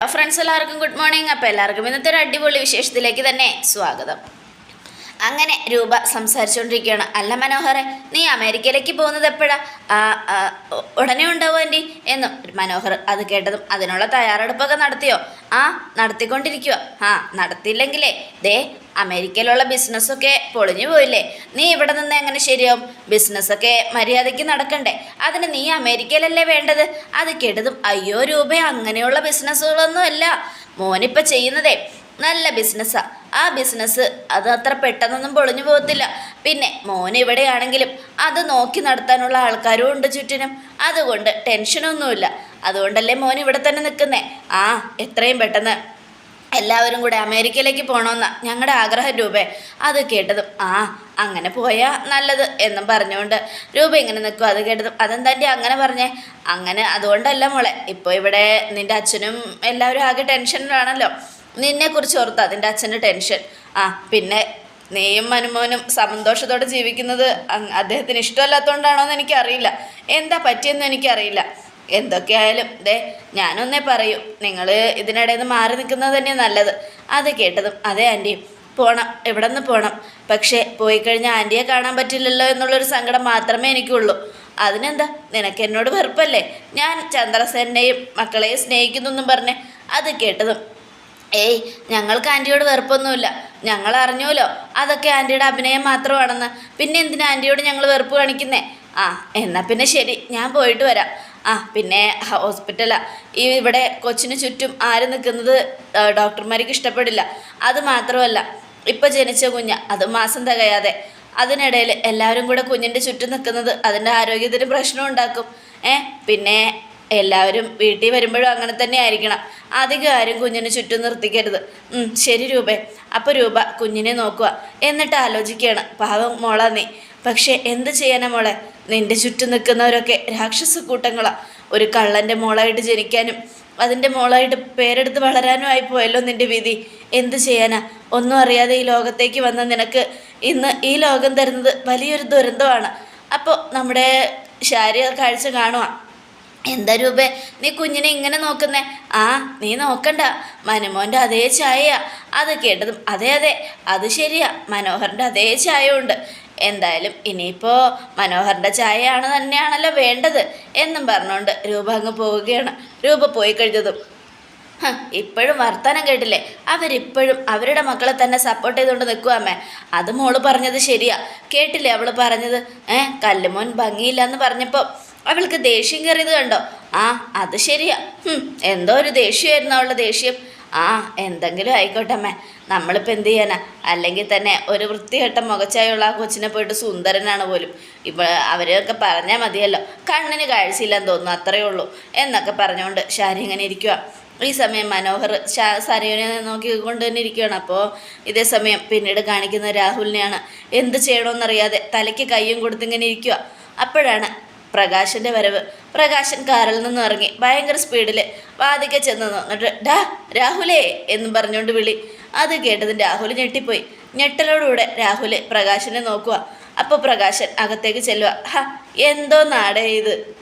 Friends എല്ലാവർക്കും good morning അപ്പോൾ എല്ലാവർക്കും ഇന്നത്തെ ഒരു അടിപൊളി വിശേഷത്തിലേക്ക് തന്നെ സ്വാഗതം. അങ്ങനെ രൂപ സംസാരിച്ചുകൊണ്ടിരിക്കുകയാണ് അല്ല മനോഹറെ നീ അമേരിക്കയിലേക്ക് പോകുന്നത് എപ്പോഴാ? ഉടനെ ഉണ്ടാവും ആന്റി എന്നും മനോഹർ അത് കേട്ടതും അതിനുള്ള തയ്യാറെടുപ്പൊക്കെ നടത്തിയോ? ആ നടത്തിക്കൊണ്ടിരിക്കുക ആ നടത്തിയില്ലെങ്കിലേ ദേ അമേരിക്കയിലുള്ള ബിസിനസ്സൊക്കെ പൊളിഞ്ഞു പോയില്ലേ? നീ ഇവിടെ നിന്ന് എങ്ങനെ ശരിയാവും? ബിസിനസ്സൊക്കെ മര്യാദയ്ക്ക് നടക്കണ്ടേ? അതിന് നീ അമേരിക്കയിലല്ലേ വേണ്ടത്? അത് കെടുതും. അയ്യോ രൂപ അങ്ങനെയുള്ള ബിസിനസ്സുകളൊന്നും അല്ല മോനിപ്പോൾ ചെയ്യുന്നതേ നല്ല ബിസിനസ്സാ. ആ ബിസിനസ് അത് അത്ര പെട്ടെന്നൊന്നും പൊളിഞ്ഞു പോകത്തില്ല. പിന്നെ മോൻ ഇവിടെയാണെങ്കിലും അത് നോക്കി നടത്താനുള്ള ആൾക്കാരും ഉണ്ട് ചുറ്റിനും. അതുകൊണ്ട് ടെൻഷനൊന്നുമില്ല. അതുകൊണ്ടല്ലേ മോൻ ഇവിടെ തന്നെ നിൽക്കുന്നേ? ആ എത്രയും പെട്ടെന്ന് എല്ലാവരും കൂടെ അമേരിക്കയിലേക്ക് പോകണമെന്ന ഞങ്ങളുടെ ആഗ്രഹം രൂപേ. അത് കേട്ടതും ആ അങ്ങനെ പോയാൽ നല്ലത് എന്നും പറഞ്ഞുകൊണ്ട് രൂപ ഇങ്ങനെ നിൽക്കും അത് കേട്ടതും അതെന്താന്റെ അങ്ങനെ പറഞ്ഞേ? അങ്ങനെ അതുകൊണ്ടല്ല മോളെ ഇപ്പോൾ ഇവിടെ നിന്റെ അച്ഛനും എല്ലാവരും ആകെ ടെൻഷനിലാണല്ലോ. നിന്നെക്കുറിച്ച് ഓർത്ത് അതിന്റെ അച്ഛന്റെ ടെൻഷൻ. ആ പിന്നെ നീയും മനുമോനും സന്തോഷത്തോടെ ജീവിക്കുന്നത് അദ്ദേഹത്തിന് ഇഷ്ടമല്ലാത്തതുകൊണ്ടാണോ എന്ന് എനിക്കറിയില്ല. എന്താ പറ്റിയെന്ന് എനിക്കറിയില്ല. എന്തൊക്കെയായാലും ദേ ഞാനൊന്നേ പറയൂ. നിങ്ങൾ ഇതിനിടയിൽ നിന്ന് മാറി നിൽക്കുന്നത് തന്നെ നല്ലത്. അത് കേട്ടതും അതെ ആന്റി. പോണം എവിടെ നിന്ന് പോകണം പക്ഷേ പോയി കഴിഞ്ഞാൽ ആന്റിയെ കാണാൻ പറ്റില്ലല്ലോ എന്നുള്ളൊരു സങ്കടം മാത്രമേ എനിക്കുള്ളൂ. അതിനെന്താ? നിനക്ക് എന്നോട് വെറുപ്പല്ലേ? ഞാൻ ചന്ദ്രസേനെയും മക്കളെയും സ്നേഹിക്കുന്നു എന്നും പറഞ്ഞ് അത് കേട്ടതും. ഏയ് ഞങ്ങൾക്ക് ആന്റിയോട് വെറുപ്പൊന്നുമില്ല. ഞങ്ങൾ അറിഞ്ഞൂലോ? അതൊക്കെ ആന്റിയുടെ അഭിനയം മാത്രമാണെന്ന്. പിന്നെ എന്തിനാ ആന്റിയോട് ഞങ്ങൾ വെറുപ്പ് കാണിക്കുന്നേ? ആ എന്നാൽ പിന്നെ ശരി. ഞാൻ പോയിട്ട് വരാം. ആ പിന്നെ ഹോസ്പിറ്റലാ ഈ ഇവിടെ കൊച്ചിന് ചുറ്റും ആര് നിൽക്കുന്നത് ഡോക്ടർമാർക്ക് ഇഷ്ടപ്പെടില്ല. അത് മാത്രമല്ല ഇപ്പം ജനിച്ച കുഞ്ഞ് അത് മാസം തികയാതെ. അതിനിടയിൽ എല്ലാവരും കൂടെ കുഞ്ഞിന്റെ ചുറ്റും നിൽക്കുന്നത് അതിന്റെ ആരോഗ്യത്തിന് പ്രശ്നം ഉണ്ടാക്കും. ഏ പിന്നെ എല്ലാവരും വീട്ടിൽ വരുമ്പോഴും അങ്ങനെ തന്നെ ആയിരിക്കണം. അധികം ആരും കുഞ്ഞിന് ചുറ്റും നിർത്തിക്കരുത്. ശരി രൂപ. അപ്പോൾ രൂപ കുഞ്ഞിനെ നോക്കുക. എന്നിട്ട് ആലോചിക്കുകയാണ്. പാവം മോളാ നീ. പക്ഷേ എന്ത് ചെയ്യാനാ മോളെ? നിന്റെ ചുറ്റും നിൽക്കുന്നവരൊക്കെ രാക്ഷസ കൂട്ടങ്ങളാണ് ഒരു കള്ളന്റെ മോളായിട്ട് ജനിക്കാനും അതിന്റെ മോളായിട്ട് പേരെടുത്ത് വളരാനും ആയി പോയല്ലോ നിന്റെ വിധി. എന്ത് ചെയ്യാനാ? ഒന്നും അറിയാതെ ഈ ലോകത്തേക്ക് വന്ന നിനക്ക് ഇന്ന് ഈ ലോകം തരുന്നത് വലിയൊരു ദുരന്തമാണ്. അപ്പോൾ നമ്മുടെ ശാരീരിക കാഴ്ച കാണുക എന്താ രൂപേ നീ കുഞ്ഞിനെ ഇങ്ങനെ നോക്കുന്നേ? ആ നീ നോക്കണ്ട. മനമോന്റെ അതേ ചായയാ അത് കേട്ടതും അതെ അതെ അത് ശരിയാ. മനോഹറിന്റെ അതേ ചായ ഉണ്ട് എന്തായാലും ഇനിയിപ്പോൾ മനോഹറിന്റെ ചായയാണ് തന്നെയാണല്ലോ വേണ്ടത് എന്നും പറഞ്ഞുകൊണ്ട് രൂപ അങ്ങ് പോവുകയാണ്. രൂപ പോയി കഴിഞ്ഞതും. ഇപ്പോഴും വർത്തമാനം കേട്ടില്ലേ? അവരിപ്പോഴും അവരുടെ മക്കളെ തന്നെ സപ്പോർട്ട് ചെയ്തുകൊണ്ട് നിൽക്കുക അമ്മേ. അത് മോൾ പറഞ്ഞത് ശരിയാ. കേട്ടില്ലേ അവൾ പറഞ്ഞത്? ഏ കല്ലുമോൻ ഭംഗിയില്ല എന്ന് പറഞ്ഞപ്പോൾ അവൾക്ക് ദേഷ്യം കയറിയത് കണ്ടോ? ആ അത് ശരിയാ. എന്തോ ഒരു ദേഷ്യമായിരുന്നു അവളുടെ ദേഷ്യം. ആ എന്തെങ്കിലും ആയിക്കോട്ടെ അമ്മേ. നമ്മളിപ്പോൾ എന്ത് ചെയ്യാനാ? അല്ലെങ്കിൽ തന്നെ ഒരു വൃത്തികെട്ട മുഖച്ചായുള്ള ആ കൊച്ചിനെ പോയിട്ട് സുന്ദരനാണ് പോലും. ഇപ്പോൾ അവരൊക്കെ പറഞ്ഞാൽ മതിയല്ലോ. കണ്ണിന് കാഴ്ചയില്ലെന്ന് തോന്നുന്നു അത്രയേ ഉള്ളൂ എന്നൊക്കെ പറഞ്ഞുകൊണ്ട് ഷാരി ഇങ്ങനെ ഇരിക്കുക ഈ സമയം മനോഹർ ഷാ സരയുനെ നോക്കിക്കൊണ്ട് തന്നെ ഇരിക്കുകയാണ് അപ്പോൾ ഇതേ സമയം പിന്നീട് കാണിക്കുന്ന രാഹുലിനെയാണ് എന്ത് ചെയ്യണമെന്നറിയാതെ തലയ്ക്ക് കയ്യും കൊടുത്തിങ്ങനെ ഇരിക്കുക അപ്പോഴാണ് പ്രകാശന്റെ വരവ്. പ്രകാശൻ കാറിൽ നിന്നും ഇറങ്ങി ഭയങ്കര സ്പീഡിൽ വാതിക്ക ചെന്ന്. നിന്നിട്ട് ഡാ രാഹുലേ എന്ന് പറഞ്ഞുകൊണ്ട് വിളി. അത് കേട്ടതിന് രാഹുൽ ഞെട്ടിപ്പോയി. ഞെട്ടലോടുകൂടെ രാഹുൽ പ്രകാശനെ നോക്കുക. അപ്പോൾ പ്രകാശൻ അകത്തേക്ക് ചെല്ലുക. ഹ എന്തോ നാടേ ഇത്.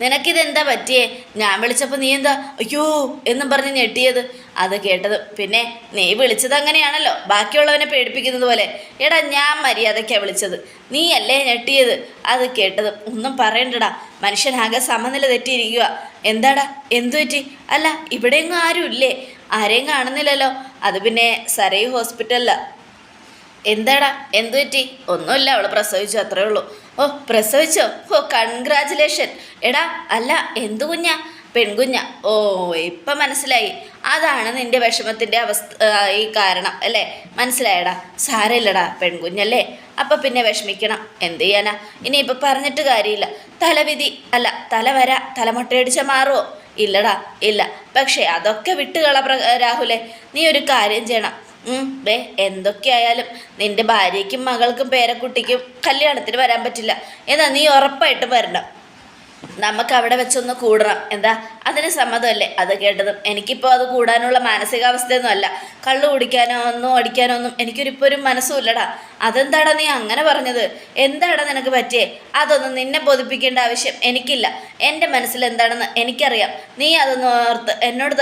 നിനക്കിതെന്താ പറ്റിയേ? ഞാൻ വിളിച്ചപ്പോൾ നീ എന്താ അയ്യോ എന്നും പറഞ്ഞ് ഞെട്ടിയത്. അത് കേട്ടത് പിന്നെ നീ വിളിച്ചത് അങ്ങനെയാണല്ലോ. ബാക്കിയുള്ളവനെ പേടിപ്പിക്കുന്നത് പോലെ. എടാ ഞാൻ മര്യാദയ്ക്കാണ് വിളിച്ചത്. നീ അല്ലേ ഞെട്ടിയത്? അത് കേട്ടത് ഒന്നും പറയണ്ടടാ. മനുഷ്യനാകെ സമനില തെറ്റിയിരിക്കുക. എന്താടാ? എന്തു പറ്റി? അല്ല ഇവിടെയെങ്ങും ആരും ഇല്ലേ ആരെയും കാണുന്നില്ലല്ലോ. അത് പിന്നെ സരയു ഹോസ്പിറ്റലിലാണ് എന്താടാ? എന്തു പറ്റി? ഒന്നുമില്ല അവൾ പ്രസവിച്ചു അത്രേ ഉള്ളൂ. ഓ പ്രസവിച്ചോ? ഓ കൺഗ്രാചുലേഷൻ എടാ അല്ല എന്തു കുഞ്ഞാ? പെൺകുഞ്ഞ. ഓ ഇപ്പം മനസ്സിലായി. അതാണ് നിന്റെ വിഷമത്തിന്റെ അവസ്ഥ ഈ കാരണം അല്ലേ? മനസ്സിലായടാ. സാരമില്ലടാ പെൺകുഞ്ഞല്ലേ? അപ്പം പിന്നെ വിഷമിക്കണം. എന്ത് ചെയ്യാനാ? ഇനിയിപ്പോൾ പറഞ്ഞിട്ട് കാര്യമില്ല. തലവിധി അല്ല തല തലവര തലമുട്ടയടിച്ച മാറുമോ ഇല്ലടാ ഇല്ല. പക്ഷേ അതൊക്കെ വിട്ടുകള രാഹുലെ നീ ഒരു കാര്യം ചെയ്യണം. ദേ എന്തൊക്കെയായാലും നിന്റെ ഭാര്യയ്ക്കും മകൾക്കും പേരക്കുട്ടിക്കും കല്യാണത്തിന് വരാൻ പറ്റില്ല. എന്നാ നീ ഉറപ്പായിട്ടും വരണം നമുക്ക് അവിടെ വെച്ചൊന്ന് കൂടണം. എന്താ? അതിന് സമ്മതമല്ലേ? അത് കേട്ടതും എനിക്കിപ്പോൾ അത് കൂടാനുള്ള മാനസികാവസ്ഥയൊന്നും അല്ല കള്ളു കുടിക്കാനോ ഒന്നും അടിക്കാനോ ഒന്നും എനിക്കൊരിപ്പോൾ ഒരു മനസ്സുമില്ലടാ. അതെന്താടാ നീ അങ്ങനെ പറഞ്ഞത്? എന്താടാ നിനക്ക് പറ്റിയേ? അതൊന്നും നിന്നെ ബോധിപ്പിക്കേണ്ട ആവശ്യം എനിക്കില്ല. എന്റെ മനസ്സിൽ എന്താണെന്ന് എനിക്കറിയാം. നീ അതൊന്ന് ഓർത്ത് എന്നോട്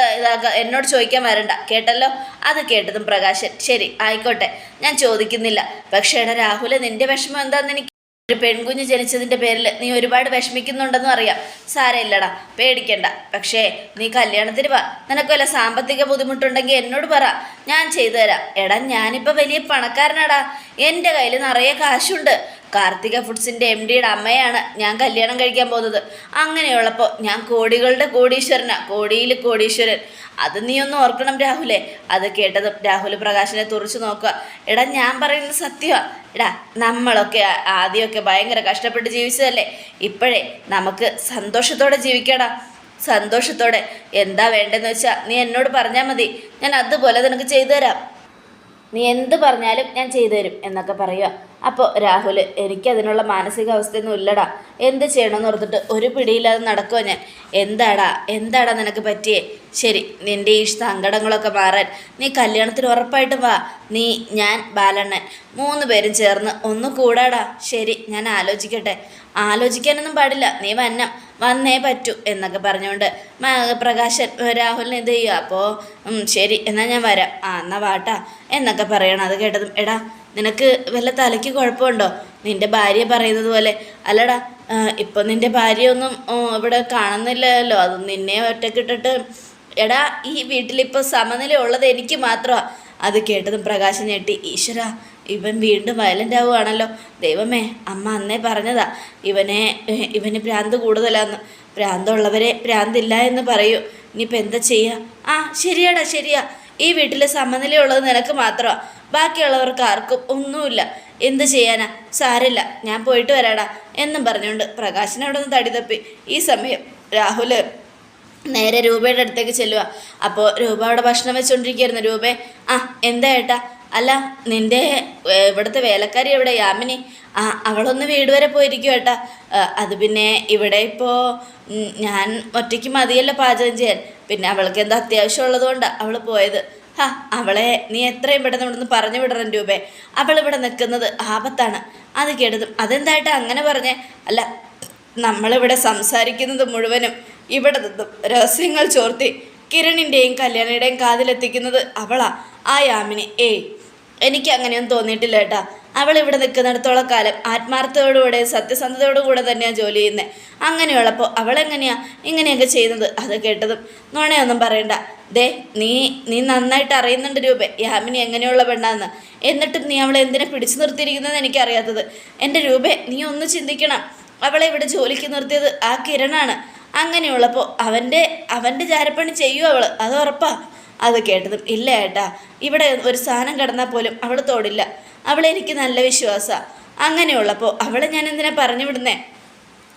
എന്നോട് ചോദിക്കാൻ വരണ്ട. കേട്ടല്ലോ? അത് കേട്ടതും പ്രകാശൻ. ശരി ആയിക്കോട്ടെ. ഞാൻ ചോദിക്കുന്നില്ല. പക്ഷേ എടാ രാഹുലെ നിന്റെ വിഷമം എന്താണെന്ന് എനിക്ക് ഒരു പെൺകുഞ്ഞ് ജനിച്ചതിന്റെ പേരിൽ നീ ഒരുപാട് വിഷമിക്കുന്നുണ്ടെന്നും അറിയാം. സാരമില്ലടാ പേടിക്കണ്ട. പക്ഷേ നീ കല്യാണത്തിന് വാ. നിനക്ക് വല്ല സാമ്പത്തിക ബുദ്ധിമുട്ടുണ്ടെങ്കിൽ എന്നോട് പറ. ഞാൻ ചെയ്തു തരാം എടാ ഞാനിപ്പോൾ വലിയ പണക്കാരനാടാ. എന്റെ കയ്യിൽ നിറയെ കാശുണ്ട്. കാർത്തിക ഫുഡ്സിന്റെ എം ഡിയുടെ അമ്മയാണ് ഞാൻ കല്യാണം കഴിക്കാൻ പോകുന്നത്. അങ്ങനെയുള്ളപ്പോൾ ഞാൻ കോടികളുടെ കോടീശ്വരനാ. കോടിയിൽ കോടീശ്വരൻ. അത് നീ ഒന്ന് ഓർക്കണം രാഹുലേ. അത് കേട്ടത് രാഹുൽ പ്രകാശിനെ തുറച്ചു നോക്കുക. എടാ ഞാൻ പറയുന്നത് സത്യമാണ് എടാ നമ്മളൊക്കെ ആദ്യമൊക്കെ ഭയങ്കര കഷ്ടപ്പെട്ട് ജീവിച്ചതല്ലേ? ഇപ്പോഴേ നമുക്ക് സന്തോഷത്തോടെ ജീവിക്കടാ. സന്തോഷത്തോടെ. എന്താ വേണ്ടതെന്ന് വെച്ചാൽ നീ എന്നോട് പറഞ്ഞാൽ മതി. ഞാൻ അതുപോലെ നിനക്ക് ചെയ്തു തരാം. നീ എന്ത് പറഞ്ഞാലും ഞാൻ ചെയ്തു തരും എന്നൊക്കെ പറയുക അപ്പോൾ രാഹുൽ എനിക്കതിനുള്ള മാനസികാവസ്ഥയൊന്നും ഇല്ലടാ. എന്ത് ചെയ്യണമെന്ന് ഓർത്തിട്ട് ഒരു പിടിയില്ലാതെ നടക്കുമോ ഞാൻ. എന്താടാ? എന്താടാ നിനക്ക് പറ്റിയേ? ശരി നിന്റെ ഈ സങ്കടങ്ങളൊക്കെ മാറാൻ നീ കല്യാണത്തിന് ഉറപ്പായിട്ട് വാ. നീ ഞാൻ ബാലണ്ണൻ മൂന്ന് പേരും ചേർന്ന് ഒന്ന് കൂടാടാ. ശരി ഞാൻ ആലോചിക്കട്ടെ. ആലോചിക്കാനൊന്നും പാടില്ല. നീ വന്നം. വന്നേ പറ്റൂ എന്നൊക്കെ പറഞ്ഞുകൊണ്ട് പ്രകാശൻ രാഹുലിനെ ഇത് ചെയ്യുക അപ്പോൾ ശരി എന്നാൽ ഞാൻ വരാം. ആ എന്നാ വാട്ടാ എന്നൊക്കെ പറയണം. അത് കേട്ടതും എടാ നിനക്ക് വല്ല തലയ്ക്ക് കുഴപ്പമുണ്ടോ? നിന്റെ ഭാര്യ പറയുന്നത് പോലെ അല്ലടാ ഇപ്പൊ നിന്റെ ഭാര്യ ഒന്നും ഇവിടെ കാണുന്നില്ലല്ലോ. അത് നിന്നെ ഒറ്റക്കിട്ടിട്ട് എടാ ഈ വീട്ടിലിപ്പോൾ സമനില ഉള്ളത് എനിക്ക് മാത്രമാണ് അത് കേട്ടതും പ്രകാശം ഞെട്ടി. ഈശ്വര ഇവൻ വീണ്ടും വയലന്റ് ആവുകയാണല്ലോ. ദൈവമേ അമ്മ അന്നേ പറഞ്ഞതാ. ഇവനെ ഇവന് ഭ്രാന്ത് കൂടുതലാന്ന്. ഭ്രാന്തുള്ളവരെ ഭ്രാന്തില്ല എന്ന് പറയൂ. ഇനിയിപ്പോൾ എന്താ ചെയ്യുക ആ ശരിയാടാ ശരിയാ. ഈ വീട്ടിൽ സമനിലയുള്ളത് നിനക്ക് മാത്രമാണ് ബാക്കിയുള്ളവർക്ക് ആർക്കും ഒന്നുമില്ല. എന്ത് ചെയ്യാനാ? സാരില്ല. ഞാൻ പോയിട്ട് വരാടാ എന്നും പറഞ്ഞുകൊണ്ട് പ്രകാശിനവിടെ നിന്ന് തടി തപ്പി. ഈ സമയം രാഹുൽ നേരെ രൂപയുടെ അടുത്തേക്ക് ചെല്ലുക അപ്പോൾ രൂപ അവിടെ ഭക്ഷണം വെച്ചുകൊണ്ടിരിക്കുകയായിരുന്നു രൂപേ ആ എന്താ ഏട്ടാ? അല്ല നിന്റെ ഇവിടുത്തെ വേലക്കാരി എവിടെ? യാമിനി. ആ അവളൊന്ന് വീട് വരെ പോയിരിക്കും ഏട്ടാ. അത് പിന്നെ ഇവിടെ ഇപ്പോൾ ഞാൻ ഒറ്റയ്ക്ക് മതിയല്ലോ പാചകം ചെയ്യാൻ. പിന്നെ അവൾക്ക് എന്താ അത്യാവശ്യം ഉള്ളതുകൊണ്ടാണ് അവൾ പോയത്. ഹാ അവളെ നീ എത്രയും പെട്ടെന്ന് ഇവിടെ നിന്ന് പറഞ്ഞു വിടണം രൂപേ. അവൾ ഇവിടെ നിൽക്കുന്നത് ആപത്താണ്. അത് കേട്ടതും അതെന്തായിട്ട് അങ്ങനെ പറഞ്ഞേ? അല്ല നമ്മളിവിടെ സംസാരിക്കുന്നത് മുഴുവനും ഇവിടെ നിന്നും രഹസ്യങ്ങൾ ചോർത്തി കിരണിന്റെയും കല്യാണിയുടെയും കാതിലെത്തിക്കുന്നത് അവളാ ആ യാമിനി. ഏയ് എനിക്ക് അങ്ങനെയൊന്നും തോന്നിയിട്ടില്ല ഏട്ടാ. അവൾ ഇവിടെ നിൽക്കുന്നിടത്തോളം കാലം ആത്മാർത്ഥതയോടുകൂടെ സത്യസന്ധതയോടുകൂടെ തന്നെയാണ് ജോലി ചെയ്യുന്നത് അങ്ങനെയുള്ളപ്പോൾ അവളെങ്ങനെയാ ഇങ്ങനെയൊക്കെ ചെയ്യുന്നത്? അത് കേട്ടതും നോണയൊന്നും പറയണ്ട. ദേ നീ നീ നന്നായിട്ട് അറിയുന്നുണ്ട് രൂപേ. യാമിനി എങ്ങനെയുള്ള പെണ്ണാന്ന്. എന്നിട്ടും നീ അവളെ എന്തിനെ പിടിച്ചു നിർത്തിയിരിക്കുന്നതെന്ന് എനിക്കറിയാത്തത്. എന്റെ രൂപേ നീ ഒന്ന് ചിന്തിക്കണം. അവളെ ഇവിടെ ജോലിക്ക് നിർത്തിയത് ആ കിരണാണ്. അങ്ങനെയുള്ളപ്പോൾ അവന്റെ അവന്റെ ചാരപ്പണി ചെയ്യൂ അവൾ അത് ഉറപ്പാ. അത് കേട്ടതും ഇല്ല ഏട്ടാ. ഇവിടെ ഒരു സാധനം കിടന്നാൽ പോലും അവൾ തോടില്ല. അവളെ എനിക്ക് നല്ല വിശ്വാസമാണ് അങ്ങനെയുള്ളപ്പോൾ അവളെ ഞാൻ എന്തിനാ പറഞ്ഞു വിടുന്നേ?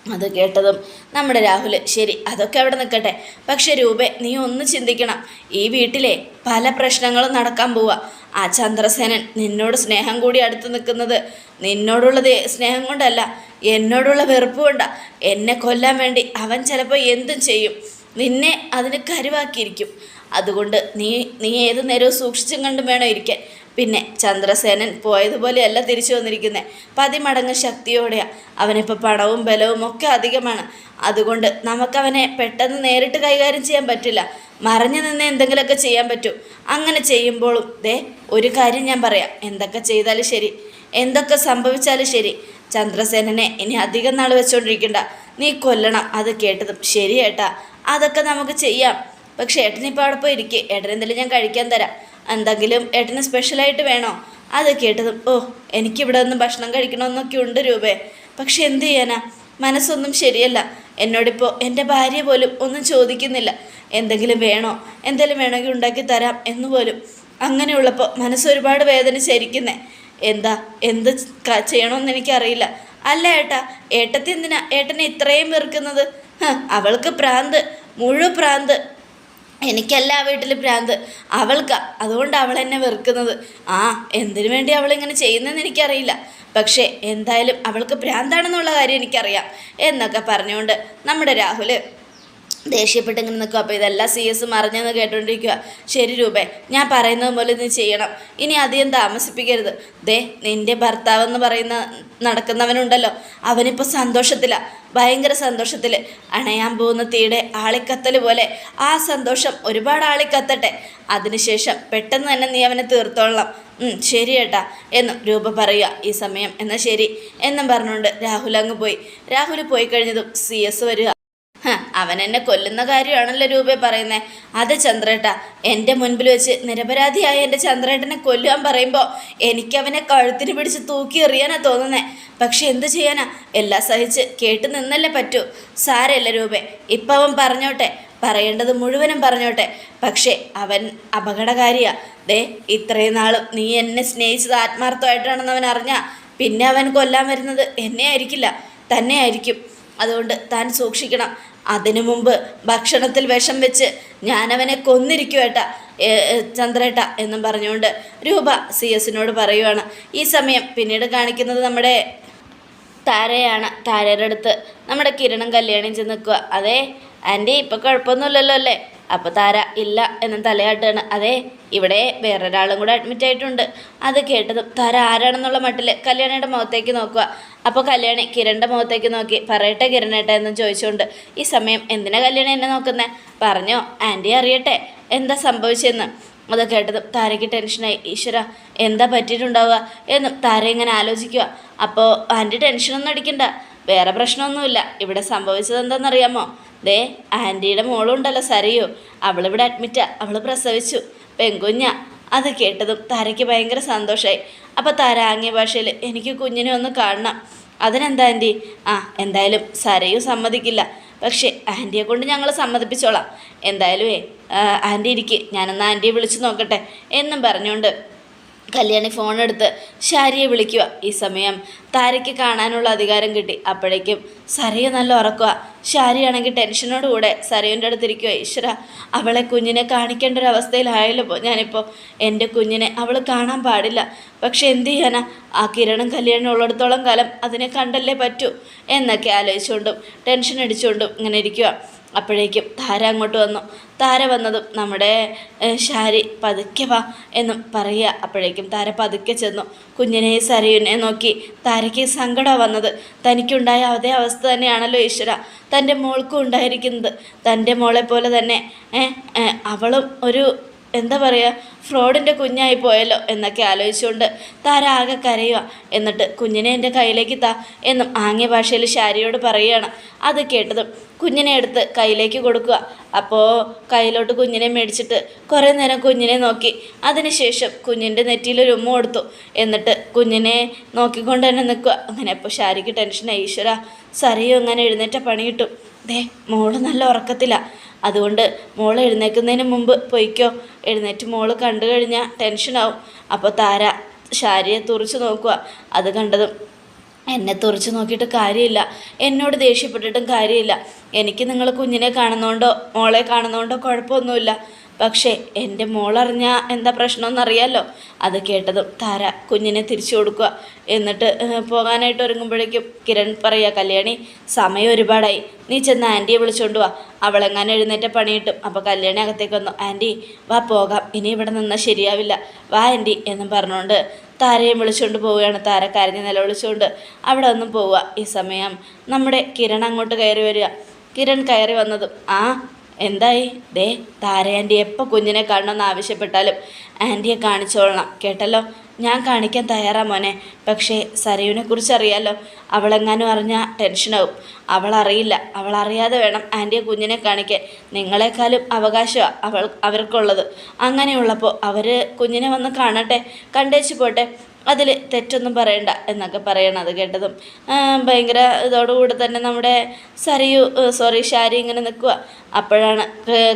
അത് കേട്ടതും നമ്മുടെ രാഹുൽ ശരി അതൊക്കെ അവിടെ നിൽക്കട്ടെ. പക്ഷെ രൂപേ നീ ഒന്ന് ചിന്തിക്കണം. ഈ വീട്ടിലെ പല പ്രശ്നങ്ങളും നടക്കാൻ പോവുക ആ ചന്ദ്രസേനൻ നിന്നോട് സ്നേഹം കൂടി അടുത്ത് നിൽക്കുന്നത് നിന്നോടുള്ള സ്നേഹം കൊണ്ടല്ല എന്നോടുള്ള വെറുപ്പ് കൊണ്ടാണ് എന്നെ കൊല്ലാൻ വേണ്ടി അവൻ ചിലപ്പോൾ എന്തും ചെയ്യും. നിന്നെ അതിന് കരുവാക്കിയിരിക്കും. അതുകൊണ്ട് നീ നീ ഏത് നേരവും സൂക്ഷിച്ചും കണ്ടും വേണം ഇരിക്കാൻ. പിന്നെ ചന്ദ്രസേനൻ പോയതുപോലെയല്ല തിരിച്ചു വന്നിരിക്കുന്നത് പതിമടങ്ങ് ശക്തിയോടെയാണ് അവനിപ്പോൾ പണവും ബലവും ഒക്കെ അധികമാണ്. അതുകൊണ്ട് നമുക്കവനെ പെട്ടെന്ന് നേരിട്ട് കൈകാര്യം ചെയ്യാൻ പറ്റില്ല. മറഞ്ഞു നിന്ന് എന്തെങ്കിലുമൊക്കെ ചെയ്യാൻ പറ്റും. അങ്ങനെ ചെയ്യുമ്പോഴും ദേ ഒരു കാര്യം ഞാൻ പറയാം. എന്തൊക്കെ ചെയ്താലും ശരി. എന്തൊക്കെ സംഭവിച്ചാലും ശരി. ചന്ദ്രസേനനെ ഇനി അധികം നാൾ വെച്ചുകൊണ്ടിരിക്കണ്ട നീ കൊല്ലണം അത് കേട്ടതും. ശരി ഏട്ടാ അതൊക്കെ നമുക്ക് ചെയ്യാം. പക്ഷേ ഏട്ടനിപ്പോൾ അവിടെ പോയി ഇരിക്കുക ഏട്ടനെന്തെങ്കിലും ഞാൻ കഴിക്കാൻ തരാം. എന്തെങ്കിലും ഏട്ടന് സ്പെഷ്യലായിട്ട് വേണോ? അത് കേട്ടതും ഓ എനിക്കിവിടെ നിന്ന് ഭക്ഷണം കഴിക്കണമെന്നൊക്കെ ഉണ്ട് രൂപേ. പക്ഷെ എന്ത് ചെയ്യാനാ? മനസ്സൊന്നും ശരിയല്ല. എന്നോടിപ്പോൾ എന്റെ ഭാര്യ പോലും ഒന്നും ചോദിക്കുന്നില്ല. എന്തെങ്കിലും വേണോ? എന്തെങ്കിലും വേണമെങ്കിൽ ഉണ്ടാക്കി തരാം എന്ന് പോലും. അങ്ങനെയുള്ളപ്പോൾ മനസ്സൊരുപാട് വേദന വേദനിച്ചിരിക്കുന്നേ എന്താ എന്ത് ചെയ്യണമെന്ന് എനിക്കറിയില്ല. അല്ല ഏട്ടാ ഏട്ടത്തി എന്തിനാ ഏട്ടനെ ഇത്രയും വെറുക്കുന്നത്? അവൾക്ക് പ്രാന്ത് മുഴു പ്രാന്ത്. എനിക്കല്ല ആ വീട്ടിൽ ഭ്രാന്ത് അവൾക്കാ അതുകൊണ്ട് അവൾ എന്നെ വെറുക്കുന്നത്. ആ എന്തിനു വേണ്ടി അവൾ ഇങ്ങനെ ചെയ്യുന്നതെന്ന് എനിക്കറിയില്ല. പക്ഷേ എന്തായാലും അവൾക്ക് ഭ്രാന്താണെന്നുള്ള കാര്യം എനിക്കറിയാം. എന്നൊക്കെ പറഞ്ഞുകൊണ്ട് നമ്മുടെ രാഹുൽ ദേഷ്യപ്പെട്ട് ഇങ്ങനെ നിൽക്കും അപ്പോൾ ഇതെല്ലാം സി എസ് മറിഞ്ഞെന്ന് കേട്ടോണ്ടിരിക്കുക ശരി രൂപേ ഞാൻ പറയുന്നത് പോലെ നീ ചെയ്യണം. ഇനി അധികം താമസിപ്പിക്കരുത്. ദേ നിന്റെ ഭർത്താവെന്ന് പറയുന്ന നടക്കുന്നവനുണ്ടല്ലോ. അവനിപ്പോൾ സന്തോഷത്തിലാണ് ഭയങ്കര സന്തോഷത്തിൽ അണയാൻ പോകുന്ന തീയുടെ ആളിക്കത്തൽ പോലെ ആ സന്തോഷം ഒരുപാട് ആളിക്കത്തട്ടെ. അതിനുശേഷം പെട്ടെന്ന് തന്നെ നീ അവനെ തീർത്തോളാം ശരി ഏട്ടാ എന്നും രൂപ പറയുക ഈ സമയം. എന്നാൽ ശരി എന്നും പറഞ്ഞുകൊണ്ട് രാഹുൽ അങ്ങ് പോയി. രാഹുൽ പോയി കഴിഞ്ഞതും സി എസ് വരിക അവൻ എന്നെ കൊല്ലുന്ന കാര്യമാണല്ലോ രൂപ പറയുന്നേ. അത് ചന്ദ്രേട്ട എന്റെ മുൻപിൽ വെച്ച് നിരപരാധിയായ എന്റെ ചന്ദ്രേട്ടനെ കൊല്ലുവാൻ പറയുമ്പോൾ എനിക്കവനെ കഴുത്തിന് പിടിച്ച് തൂക്കി എറിയാനാ തോന്നുന്നേ. പക്ഷെ എന്ത് ചെയ്യാനാ? എല്ലാം സഹിച്ച് കേട്ട് നിന്നല്ലേ പറ്റൂ. സാരല്ല രൂപേ ഇപ്പം അവൻ പറഞ്ഞോട്ടെ. പറയേണ്ടത് മുഴുവനും പറഞ്ഞോട്ടെ. പക്ഷേ അവൻ അപകടകാരിയാ. ദേ ഇത്രയും നാളും നീ എന്നെ സ്നേഹിച്ചത് ആത്മാർത്ഥമായിട്ടാണെന്ന് അവൻ അറിഞ്ഞാ പിന്നെ അവൻ കൊല്ലാൻ വരുന്നത് എന്നെ ആയിരിക്കില്ല തന്നെ ആയിരിക്കും അതുകൊണ്ട് താൻ സൂക്ഷിക്കണം. അതിനു മുമ്പ് ഭക്ഷണത്തിൽ വിഷം വെച്ച് ഞാനവനെ കൊന്നിരിക്കുവേട്ട ചന്ദ്രേട്ട എന്നും പറഞ്ഞുകൊണ്ട് രൂപ സി എസിനോട് പറയുവാണ്. ഈ സമയം പിന്നീട് കാണിക്കുന്നത് നമ്മുടെ താരയാണ്. താരയുടെ അടുത്ത് നമ്മുടെ കിരണം കല്യാണം ചെന്ന് നിൽക്കുക. അതെ ആന്റി ഇപ്പം കുഴപ്പമൊന്നുമില്ലല്ലോ അല്ലേ? അപ്പോൾ താര ഇല്ല എന്നും തലയാട്ടാണ് അതെ ഇവിടെ വേറൊരാളും കൂടെ അഡ്മിറ്റ് ആയിട്ടുണ്ട്. അത് കേട്ടതും താര ആരാണെന്നുള്ള മട്ടിൽ കല്യാണിയുടെ മുഖത്തേക്ക് നോക്കുക. അപ്പോൾ കല്യാണി കിരണിന്റെ മുഖത്തേക്ക് നോക്കി പറയട്ടെ കിരണേട്ട എന്ന് ചോദിച്ചുകൊണ്ട് ഈ സമയം എന്തിനാ കല്യാണി എന്നെ നോക്കുന്നേ? പറഞ്ഞോ ആന്റി അറിയട്ടെ എന്താ സംഭവിച്ചെന്ന്? അത് കേട്ടതും താരയ്ക്ക് ടെൻഷനായി ഈശ്വര എന്താ പറ്റിയിട്ടുണ്ടാവുക? എന്നും താര ഇങ്ങനെ ആലോചിക്കുക. അപ്പോൾ ആന്റി ടെൻഷനൊന്നും അടിക്കണ്ട വേറെ പ്രശ്നമൊന്നുമില്ല. ഇവിടെ സംഭവിച്ചത് എന്താണെന്നറിയാമോ ദേ ആന്റിയുടെ മോളുണ്ടല്ലോ സരയോ. അവളിവിടെ അഡ്മിറ്റാ അവൾ പ്രസവിച്ചു. പെങ്കുഞ്ഞ. അത് കേട്ടതും താരയ്ക്ക് ഭയങ്കര സന്തോഷമായി അപ്പോൾ താര ആംഗ്യ ഭാഷയിൽ എനിക്ക് കുഞ്ഞിനെ ഒന്ന് കാണണം. അതിനെന്താ ആന്റി ആ എന്തായാലും സരയും സമ്മതിക്കില്ല. പക്ഷേ ആന്റിയെ കൊണ്ട് ഞങ്ങൾ സമ്മതിപ്പിച്ചോളാം. എന്തായാലും ഏ ആന്റി ഇരിക്ക്. ഞാനെന്നാൽ ആന്റിയെ വിളിച്ചു നോക്കട്ടെ എന്നും പറഞ്ഞുകൊണ്ട് കല്യാണി ഫോണെടുത്ത് ശാരിയെ വിളിക്കുക. ഈ സമയം താരയ്ക്ക് കാണാനുള്ള അധികാരം കിട്ടി. അപ്പോഴേക്കും സരയ നല്ല ഉറക്കുക ശാരിയാണെങ്കിൽ ടെൻഷനോടുകൂടെ സരയുടെ അടുത്തിരിക്കുക ഈശ്വര അവളെ കുഞ്ഞിനെ കാണിക്കേണ്ട ഒരു അവസ്ഥയിലായല്ലോ ഇപ്പോൾ ഞാനിപ്പോൾ എന്റെ കുഞ്ഞിനെ അവൾ കാണാൻ പാടില്ല. പക്ഷെ എന്ത് ചെയ്യാനാ? ആ കിരണം കല്യാണം ഉള്ളിടത്തോളം കാലം അതിനെ കണ്ടല്ലേ പറ്റൂ? എന്നൊക്കെ ആലോചിച്ചുകൊണ്ടും ടെൻഷൻ അടിച്ചുകൊണ്ടും ഇങ്ങനെ ഇരിക്കുക അപ്പോഴേക്കും താര അങ്ങോട്ട് വന്നു. താര വന്നതും നമ്മുടെ ശാരി പതുക്കെ വാ എന്നും പറയുക. അപ്പോഴേക്കും താര പതുക്കെ ചെന്നു. കുഞ്ഞിനെ സരയുനെ നോക്കി. താരയ്ക്ക് സങ്കടമാണ് വന്നത്. തനിക്കുണ്ടായ അതേ അവസ്ഥ തന്നെയാണല്ലോ ഈശ്വര. തന്റെ മോൾക്കും ഉണ്ടായിരിക്കുന്നത്. തന്റെ മോളെ പോലെ തന്നെ അവളും ഒരു എന്താ പറയുക ഫ്രോഡിന്റെ കുഞ്ഞായി പോയല്ലോ എന്നൊക്കെ ആലോചിച്ചുകൊണ്ട് താരാകെ കരയുക എന്നിട്ട് കുഞ്ഞിനെ എന്റെ കയ്യിലേക്ക് താ എന്നും ആംഗ്യ ഭാഷയിൽ ശാരിയോട് പറയുകയാണ്. അത് കേട്ടതും കുഞ്ഞിനെ എടുത്ത് കയ്യിലേക്ക് കൊടുക്കുക അപ്പോൾ കയ്യിലോട്ട് കുഞ്ഞിനെ മേടിച്ചിട്ട് കുറേ നേരം കുഞ്ഞിനെ നോക്കി. അതിനുശേഷം കുഞ്ഞിന്റെ നെറ്റിയിൽ ഒരു ഉമ്മ കൊടുത്തു. എന്നിട്ട് കുഞ്ഞിനെ നോക്കിക്കൊണ്ട് തന്നെ നിൽക്കുക അങ്ങനെ അപ്പോൾ ശാരിക്ക് ടെൻഷനായി ഈശ്വര സറിയോ അങ്ങനെ എഴുന്നേറ്റ പണി കിട്ടും. ദേ മോൾ നല്ല ഉറക്കത്തിലാണ് അതുകൊണ്ട് മോൾ എഴുന്നേൽക്കുന്നതിന് മുമ്പ് പൊയ്ക്കോ. എഴുന്നേറ്റ് മോൾ കണ്ടു കഴിഞ്ഞാൽ ടെൻഷനാവും അപ്പോൾ താര ശാരിയെ തുറച്ച് നോക്കുക അത് കണ്ടതും എന്നെ തുറച്ച് നോക്കിയിട്ട് കാര്യമില്ല. എന്നോട് ദേഷ്യപ്പെട്ടിട്ടും കാര്യമില്ല. എനിക്ക് നിങ്ങൾ കുഞ്ഞിനെ കാണുന്നതുകൊണ്ടോ മോളെ കാണുന്നതുകൊണ്ടോ കുഴപ്പമൊന്നുമില്ല. പക്ഷേ എന്റെ മോളറിഞ്ഞാൽ എന്താ പ്രശ്നമെന്നറിയാമല്ലോ അത് കേട്ടതും താര കുഞ്ഞിനെ തിരിച്ചു കൊടുക്കുക. എന്നിട്ട് പോകാനായിട്ട് ഒരുങ്ങുമ്പോഴേക്കും കിരൺ പറയുക കല്യാണി സമയം ഒരുപാടായി. നീ ചെന്ന് ആന്റിയെ വിളിച്ചുകൊണ്ട് വാ. അവളെങ്ങാനും എഴുന്നേറ്റ പണി കിട്ടും. അപ്പോൾ കല്യാണി അകത്തേക്ക് വന്നു. ആന്റി വാ പോകാം. ഇനി ഇവിടെ നിന്നാൽ ശരിയാവില്ല. വാ ആന്റി എന്നും പറഞ്ഞുകൊണ്ട് താരയും വിളിച്ചുകൊണ്ട് പോവുകയാണ്. താര കരഞ്ഞ് നിലവിളിച്ചുകൊണ്ട് അവിടെ ഒന്നും പോവുക. ഈ സമയം നമ്മുടെ കിരൺ അങ്ങോട്ട് കയറി വരിക. കിരൺ കയറി വന്നതും ആ എന്തായി? ദേ താര ആന്റി എപ്പോൾ കുഞ്ഞിനെ കാണണമെന്ന് ആവശ്യപ്പെട്ടാലും ആന്റിയെ കാണിച്ചോളണം. കേട്ടല്ലോ? ഞാൻ കാണിക്കാൻ തയ്യാറാ മോനെ. പക്ഷേ സരയുവിനെ കുറിച്ച് അറിയാലോ? അവളെങ്ങാനും അറിഞ്ഞാൽ ടെൻഷനാവും. അവളറിയില്ല. അവളറിയാതെ വേണം ആന്റിയെ കുഞ്ഞിനെ കാണിക്കാൻ. നിങ്ങളെക്കാളും അവകാശമാണ് അവൾ അവർക്കുള്ളത്. അങ്ങനെയുള്ളപ്പോൾ അവർ കുഞ്ഞിനെ വന്ന് കാണട്ടെ? കണ്ടേച്ച് പോട്ടെ. അതിൽ തെറ്റൊന്നും പറയണ്ട എന്നൊക്കെ പറയണം അത് കേട്ടതും. ഭയങ്കര ഇതോടുകൂടി തന്നെ നമ്മുടെ സരയു സോറി ഷാരി ഇങ്ങനെ നിൽക്കുക അപ്പോഴാണ്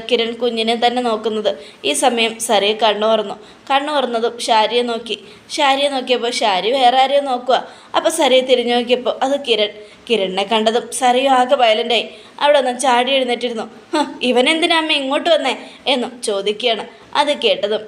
കിരൺ കുഞ്ഞിനെ തന്നെ നോക്കുന്നത്. ഈ സമയം സരയു കണ്ണു തുറന്നു കണ്ണു തുറന്നതും ഷാരിയെ നോക്കി. ഷാരിയെ നോക്കിയപ്പോൾ ഷാരി വേറെ ആരെയോ നോക്കുക അപ്പോൾ സരയെ തിരിഞ്ഞു നോക്കിയപ്പോൾ അത് കിരൺ. കിരണിനെ കണ്ടതും സരിയു ആകെ വയലന്റായി അവിടെ ഒന്ന് ചാടി എഴുന്നേറ്റിരുന്നു. ഇവനെന്തിനാ അമ്മ ഇങ്ങോട്ട് വന്നേ എന്നും ചോദിക്കുകയാണ്. അത് കേട്ടതും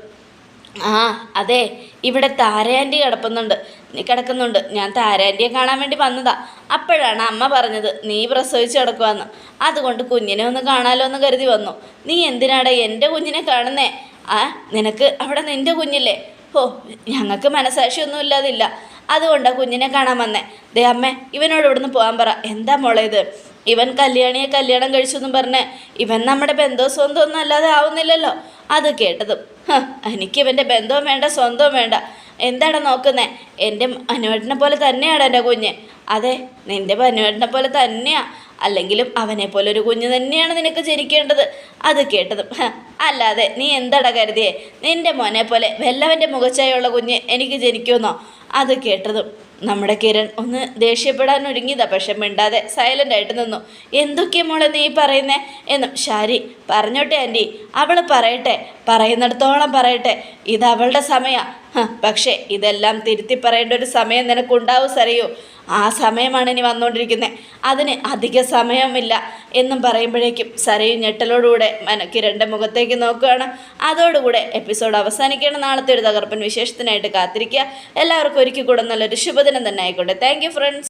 ആ അതെ. ഇവിടെ താരയാന്റി കിടപ്പുന്നുണ്ട്. കിടക്കുന്നുണ്ട്. ഞാൻ താരാന്റിയെ കാണാൻ വേണ്ടി വന്നതാ. അപ്പോഴാണ് അമ്മ പറഞ്ഞത് നീ പ്രസവിച്ച് കിടക്കുവാന്ന്. അതുകൊണ്ട് കുഞ്ഞിനെ ഒന്ന് കാണാലോ എന്ന് കരുതി വന്നു. നീ എന്തിനാടാ എന്റെ കുഞ്ഞിനെ കാണുന്നേ? ആ നിനക്ക് അവിടെ നിന്റെ കുഞ്ഞില്ലേ? ഓ ഞങ്ങൾക്ക് മനസാക്ഷിയൊന്നും ഇല്ലാതില്ല. അതുകൊണ്ടാണ് കുഞ്ഞിനെ കാണാൻ വന്നേ. ദേ അമ്മേ ഇവനോട് ഇവിടുന്ന് പോകാൻ പറ. എന്താ മോളെ ഇത്? ഇവൻ കല്യാണിയെ കല്യാണം കഴിച്ചു എന്നും പറഞ്ഞ്. ഇവൻ നമ്മുടെ ബന്ധോ ഒന്നും അല്ലാതെ ആവുന്നില്ലല്ലോ. അത് കേട്ടതും. എനിക്കിവന്റെ ബന്ധവും വേണ്ട സ്വന്തവും വേണ്ട. എന്താണ് നോക്കുന്നേ? എന്റെ അനുവേട്ടനെ പോലെ തന്നെയാണ് എന്റെ കുഞ്ഞ്. അതെ നിന്റെ അനുവേട്ടനെ പോലെ തന്നെയാ. അല്ലെങ്കിലും അവനെ പോലെ ഒരു കുഞ്ഞ് തന്നെയാണ് നിനക്ക് ജനിക്കേണ്ടത് അത് കേട്ടതും. അല്ലാതെ നീ എന്താടാ കരുതിയേ? നിന്റെ മോനെ പോലെ വെല്ലവന്റെ മുഖച്ചായുള്ള കുഞ്ഞ് എനിക്ക് ജനിക്കുമെന്നോ? അത് കേട്ടതും നമ്മുടെ കിരൺ ഒന്ന് ദേഷ്യപ്പെടാൻ ഒരുങ്ങിയതാ പക്ഷെ മിണ്ടാതെ സൈലന്റ് ആയിട്ട് നിന്നു. എന്തൊക്കെയാ മോളെ നീ പറയുന്നേ? എന്നും ശാരി പറഞ്ഞോട്ടെ ആന്റി അവൾ പറയട്ടെ പറയുന്നിടത്തോളം പറയട്ടെ. ഇത് അവളുടെ സമയമാണ് പക്ഷേ ഇതെല്ലാം തിരുത്തി പറയേണ്ട ഒരു സമയം നിനക്കുണ്ടാവും സറിയോ ആ സമയമാണ് ഇനി വന്നുകൊണ്ടിരിക്കുന്നത് അതിന് അധിക സമയമില്ല എന്നും പറയുമ്പോഴേക്കും സരയും ഞെട്ടലോടുകൂടെ മന കിരണിന്റെ മുഖത്തേക്ക് നോക്കുകയാണ്. അതോടുകൂടെ എപ്പിസോഡ് അവസാനിക്കണം നാളത്തെ ഒരു തകർപ്പൻ വിശേഷത്തിനായിട്ട് കാത്തിരിക്കുക. എല്ലാവർക്കും ഒരിക്കൽ കൂടെ നല്ലൊരു ശുഭദിനം തന്നെ ആയിക്കോട്ടെ. Thank friends